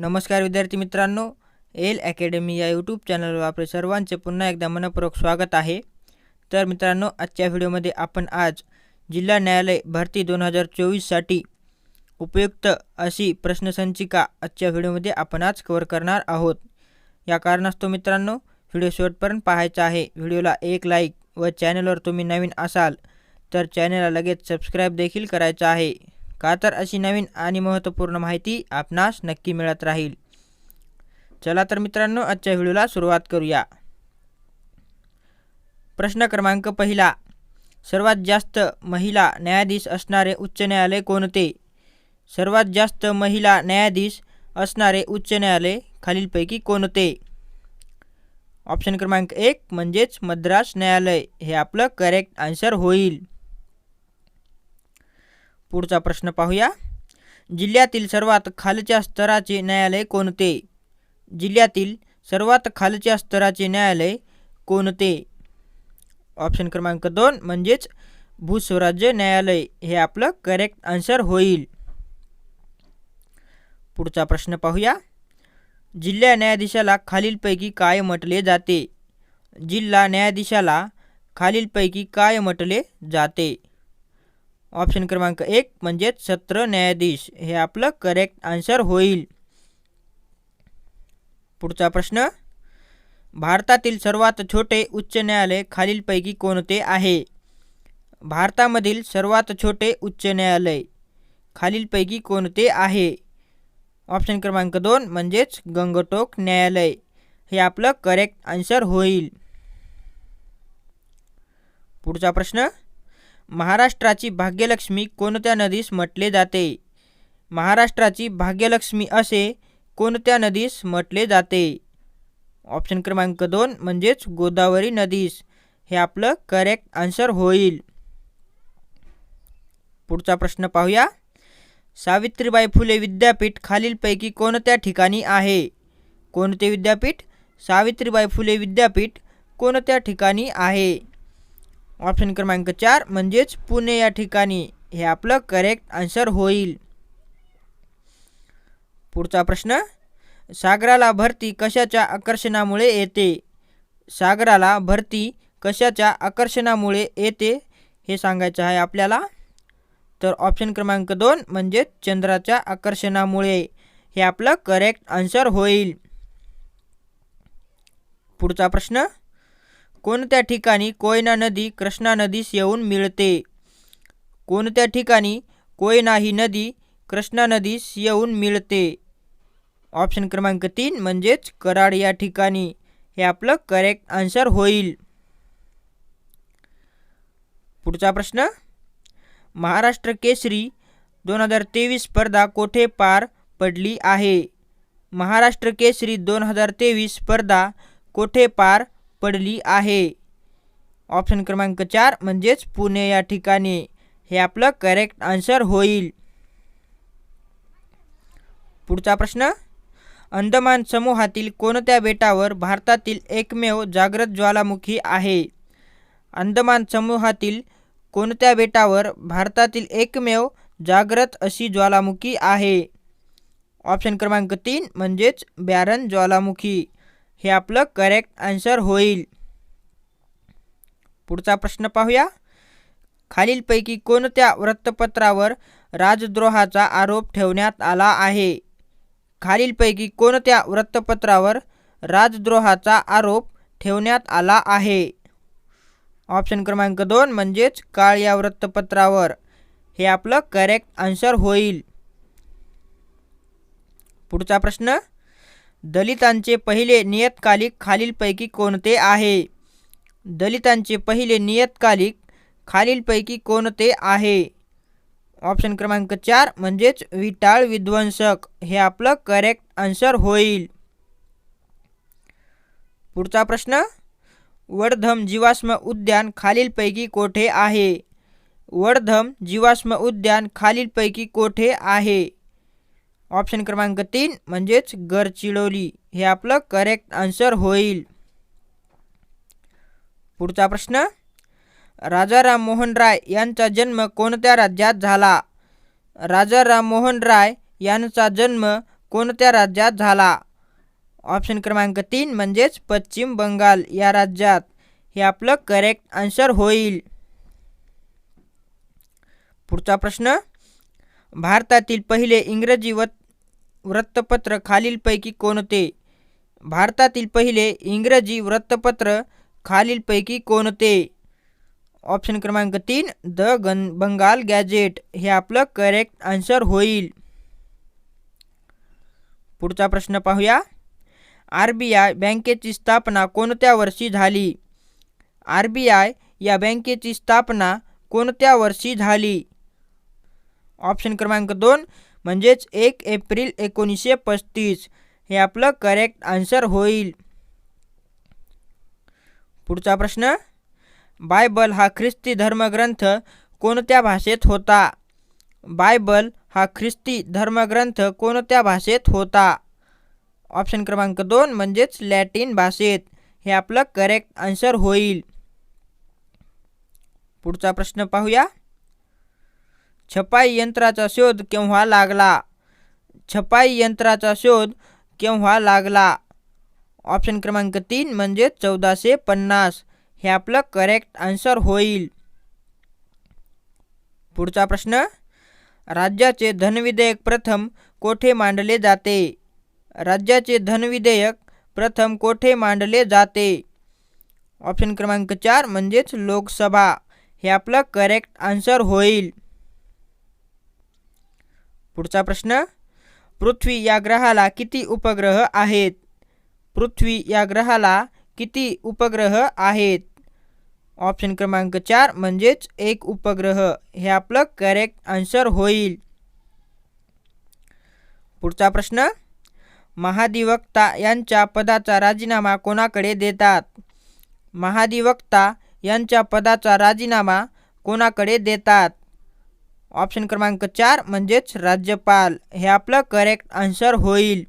नमस्कार विद्यार्थी मित्रांनो एल अकॅडमी या यूट्यूब चॅनलवर आपले सर्वांचे पुन्हा एकदा मनपूर्वक स्वागत आहे. तर मित्रांनो आजच्या व्हिडिओमध्ये आपण आज जिल्हा न्यायालय भरती दोन हजार चोवीससाठी उपयुक्त अशी प्रश्नसंचिका आजच्या व्हिडिओमध्ये आपण आज कवर करणार आहोत. या कारणास्तव मित्रांनो व्हिडिओ शेवटपर्यंत पाहायचा आहे. व्हिडिओला एक लाईक व चॅनलवर तुम्ही नवीन असाल तर चॅनलला लगेच सबस्क्राईब देखील करायचं आहे. का तर अशी नवीन आणि महत्त्वपूर्ण माहिती आपणास नक्की मिळत राहील. चला तर मित्रांनो आजच्या व्हिडिओला सुरुवात करूया. प्रश्न क्रमांक पहिला. सर्वात जास्त महिला न्यायाधीश असणारे उच्च न्यायालय कोणते? सर्वात जास्त महिला न्यायाधीश असणारे उच्च न्यायालय खालीलपैकी कोणते? ऑप्शन क्रमांक एक म्हणजेच मद्रास न्यायालय. हे आपलं करेक्ट आन्सर होईल. पुढचा प्रश्न पाहूया. जिल्ह्यातील सर्वात खालच्या स्तराचे न्यायालय कोणते? जिल्ह्यातील सर्वात खालच्या स्तराचे न्यायालय कोणते? ऑप्शन क्रमांक दोन म्हणजेच भूस्वराज्य न्यायालय. हे आपलं करेक्ट आन्सर होईल. पुढचा प्रश्न पाहूया. जिल्हा न्यायाधीशाला खालीलपैकी काय म्हटले जाते? जिल्हा न्यायाधीशाला खालीलपैकी काय म्हटले जाते? ऑप्शन क्रमांक एक म्हणजेच सत्र न्यायाधीश. हे आपलं करेक्ट आन्सर होईल. पुढचा प्रश्न भारतातील सर्वात छोटे उच्च न्यायालय खालीलपैकी कोणते आहे? भारतामधील सर्वात छोटे उच्च न्यायालय खालीलपैकी कोणते आहे? ऑप्शन क्रमांक दोन म्हणजेच गंगटोक न्यायालय. हे आपलं करेक्ट आन्सर होईल. पुढचा प्रश्न महाराष्ट्राची भाग्यलक्ष्मी कोणत्या नदीस म्हटले जाते? महाराष्ट्राची भाग्यलक्ष्मी असे कोणत्या नदीस म्हटले जाते? ऑप्शन क्रमांक दोन म्हणजेच गोदावरी नदीस. हे आपलं करेक्ट आन्सर होईल. पुढचा प्रश्न पाहूया. सावित्रीबाई फुले विद्यापीठ खालीलपैकी कोणत्या ठिकाणी आहे? कोणते विद्यापीठ? सावित्रीबाई फुले विद्यापीठ कोणत्या ठिकाणी आहे? ऑप्शन क्रमांक चार म्हणजेच पुणे या ठिकाणी हे आपलं करेक्ट आन्सर होईल. पुढचा प्रश्न सागराला भरती कशाच्या आकर्षणामुळे येते? सागराला भरती कशाच्या आकर्षणामुळे येते? हे सांगायचं आहे आपल्याला. तर ऑप्शन क्रमांक दोन म्हणजेच चंद्राच्या आकर्षणामुळे हे आपलं करेक्ट आन्सर होईल. पुढचा प्रश्न कोणत्या ठिकाणी कोयना नदी कृष्णा नदीस येऊन मिळते? कोणत्या ठिकाणी कोयना ही नदी कृष्णा नदीस येऊन मिळते? ऑप्शन क्रमांक तीन म्हणजेच कराड या ठिकाणी. हे आपलं करेक्ट आन्सर होईल. पुढचा प्रश्न. महाराष्ट्र केसरी दोन हजार तेवीस स्पर्धा कोठे पार पडली आहे? महाराष्ट्र केसरी दोन हजार तेवीस स्पर्धा कोठे पार पडली आहे. ऑप्शन क्रमांक चार म्हणजेच पुणे या ठिकाणी. हे आपलं करेक्ट आन्सर होईल. पुढचा प्रश्न अंदमान समूहातील कोणत्या बेटावर भारतातील एकमेव जागृत ज्वालामुखी आहे? अंदमान समूहातील कोणत्या बेटावर भारतातील एकमेव जागृत अशी ज्वालामुखी आहे? ऑप्शन क्रमांक तीन म्हणजेच बॅरन ज्वालामुखी. हे आपलं करेक्ट आन्सर होईल. पुढचा प्रश्न पाहूया. खालीलपैकी कोणत्या वृत्तपत्रावर राजद्रोहाचा आरोप ठेवण्यात आला आहे? खालीलपैकी कोणत्या वृत्तपत्रावर राजद्रोहाचा आरोप ठेवण्यात आला आहे? ऑप्शन क्रमांक दोन म्हणजेच काळ या वृत्तपत्रावर. हे आपलं करेक्ट आन्सर होईल. पुढचा प्रश्न दलितांचे पहिले नियतकालिक खालीलपैकी कोणते आहे? दलितांचे पहिले नियतकालिक खालीलपैकी कोणते आहे? ऑप्शन क्रमांक चार म्हणजेच विटाळ विध्वंसक. हे आपलं करेक्ट आन्सर होईल. पुढचा प्रश्न वडधम जीवाश्म उद्यान खालीलपैकी कोठे आहे? वडधम जीवाश्म उद्यान खालीलपैकी कोठे आहे? ऑप्शन क्रमांक तीन म्हणजेच गरचिरोली हे आपलं करेक्ट आन्सर होईल. पुढचा प्रश्न राजा राममोहन राय यांचा जन्म कोणत्या राज्यात झाला? राजा राममोहन राय यांचा जन्म कोणत्या राज्यात झाला? ऑप्शन क्रमांक तीन म्हणजेच पश्चिम बंगाल या राज्यात. हे आपलं करेक्ट आन्सर होईल. पुढचा प्रश्न भारतातील पहिले इंग्रजी व वृत्तपत्र खालीलपैकी कोणते भारतातील पहिले इंग्रजी वृत्तपत्र खालीलपैकी कोणते ऑप्शन क्रमांक तीन द गन बंगाल गॅजेट हे आपलं करेक्ट आन्सर होईल. पुढचा प्रश्न पाहूया. आर बी आय बँकेची स्थापना कोणत्या वर्षी झाली? आर बी आय या बँकेची स्थापना कोणत्या वर्षी झाली? ऑप्शन क्रमांक दोन म्हणजेच एक एप्रिल एकोणीसशे पस्तीस. हे आपलं करेक्ट आन्सर होईल. पुढचा प्रश्न. बायबल हा ख्रिस्ती धर्मग्रंथ कोणत्या भाषेत होता? बायबल हा ख्रिस्ती धर्मग्रंथ कोणत्या भाषेत होता? ऑप्शन क्रमांक दोन म्हणजेच लॅटिन भाषेत. हे आपलं करेक्ट आन्सर होईल. पुढचा प्रश्न पाहूया. छपाई यंत्राचा शोध केव्हा लागला? छपाई यंत्राचा शोध केव्हा लागला? ऑप्शन क्रमांक तीन म्हणजे चौदाशे पन्नास. हे आपलं करेक्ट आन्सर होईल. पुढचा प्रश्न. राज्याचे धनविधेयक प्रथम कोठे मांडले जाते? राज्याचे धनविधेयक प्रथम कोठे मांडले जाते? ऑप्शन क्रमांक चार म्हणजेच लोकसभा. हे आपलं करेक्ट आन्सर होईल. पुढचा प्रश्न पृथ्वी या ग्रहाला किती उपग्रह आहेत? पृथ्वी या ग्रहाला किती उपग्रह आहेत? ऑप्शन क्रमांक चार म्हणजेच एक उपग्रह. हे आपलं करेक्ट आन्सर होईल. पुढचा प्रश्न महाधिवक्ता यांच्या पदाचा राजीनामा कोणाकडे देतात? महाधिवक्ता यांच्या पदाचा राजीनामा कोणाकडे देतात? ऑप्शन क्रमांक चार म्हणजेच राज्यपाल. हे आपलं करेक्ट आन्सर होईल.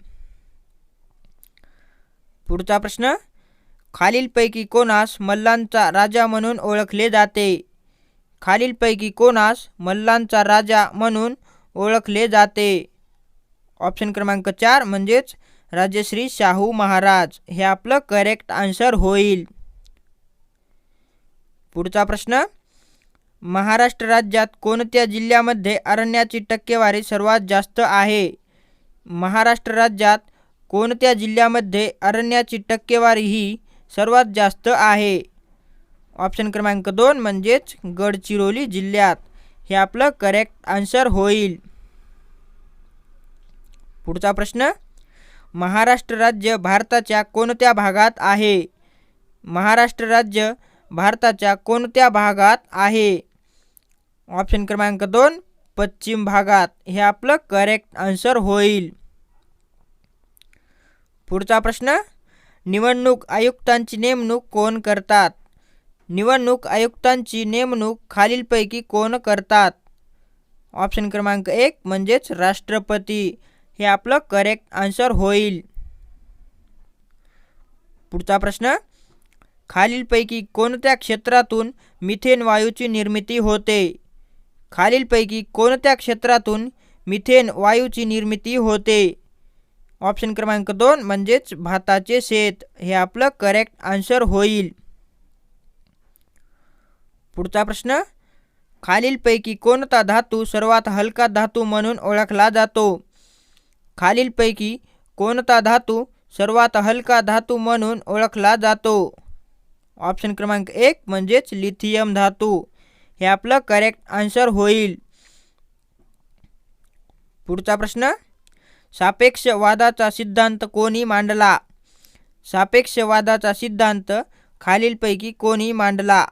पुढचा प्रश्न खालीलपैकी कोणास मल्लांचा राजा म्हणून ओळखले जाते? खालीलपैकी कोणास मल्लांचा राजा म्हणून ओळखले जाते? ऑप्शन क्रमांक चार म्हणजेच राजश्री शाहू महाराज. हे आपलं करेक्ट आन्सर होईल. पुढचा प्रश्न महाराष्ट्र राज्यात कोणत्या जिल्ह्यामध्ये अरण्याची टक्केवारी सर्वात जास्त आहे? महाराष्ट्र राज्यात कोणत्या जिल्ह्यामध्ये अरण्याची टक्केवारी ही सर्वात जास्त आहे? ऑप्शन क्रमांक दोन म्हणजेच गडचिरोली जिल्ह्यात. हे आपलं करेक्ट आन्सर होईल. पुढचा प्रश्न महाराष्ट्र राज्य भारताच्या कोणत्या भागात आहे? महाराष्ट्र राज्य भारताच्या कोणत्या भागात आहे? ऑप्शन क्रमांक दोन पश्चिम भागात हे आपलं करेक्ट आन्सर होईल. पुढचा प्रश्न निवडणूक आयुक्तांची नेमणूक कोण करतात? निवडणूक आयुक्तांची नेमणूक खालीलपैकी कोण करतात? ऑप्शन क्रमांक एक म्हणजेच राष्ट्रपती. हे आपलं करेक्ट आन्सर होईल. पुढचा प्रश्न खालीलपैकी कोणत्या क्षेत्रातून मिथेन वायूची निर्मिती होते? खालीलपैकी कोणत्या क्षेत्रातून मिथेन वायूची निर्मिती होते? ऑप्शन क्रमांक दोन म्हणजेच भाताचे शेत. हे आपलं करेक्ट आन्सर होईल. पुढचा प्रश्न खालीलपैकी कोणता धातू सर्वात हलका धातू म्हणून ओळखला जातो? खालीलपैकी कोणता धातू सर्वात हलका धातू म्हणून ओळखला जातो? ऑप्शन क्रमांक एक म्हणजेच लिथियम धातू. हे आपलं करेक्ट आन्सर होईल. पुढचा प्रश्न सापेक्ष वादाचा सिद्धांत कोणी मांडला? सापेक्षवादाचा सिद्धांत खालीलपैकी कोणी मांडला?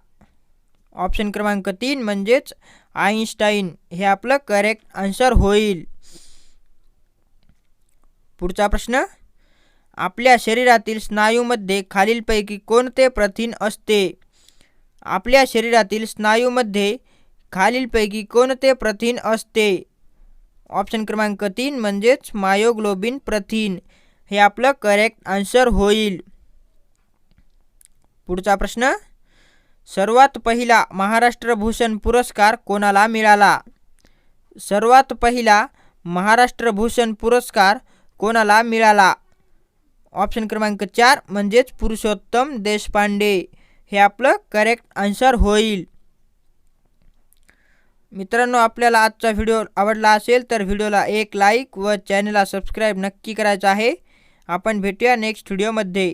ऑप्शन क्रमांक तीन म्हणजेच आईन्स्टाईन हे आपलं करेक्ट आन्सर होईल. पुढचा प्रश्न आपल्या शरीरातील स्नायूमध्ये खालीलपैकी कोणते प्रथिन असते? आपल्या शरीरातील स्नायूमध्ये खालीलपैकी कोणते प्रथिन असते? ऑप्शन क्रमांक तीन म्हणजेच मायोग्लोबिन प्रथिन. हे आपलं करेक्ट आन्सर होईल. पुढचा प्रश्न. सर्वात पहिला महाराष्ट्र भूषण पुरस्कार कोणाला मिळाला? सर्वात पहिला महाराष्ट्र भूषण पुरस्कार कोणाला मिळाला? ऑप्शन क्रमांक चार म्हणजेच पुरुषोत्तम देशपांडे. हे आपलं करेक्ट आन्सर होईल. मित्रांनो आपल्याला आजचा व्हिडिओ आवडला असेल तर व्हिडिओला एक लाईक व चॅनलला सबस्क्राईब नक्की करायचं आहे. आपण भेटूया नेक्स्ट व्हिडिओमध्ये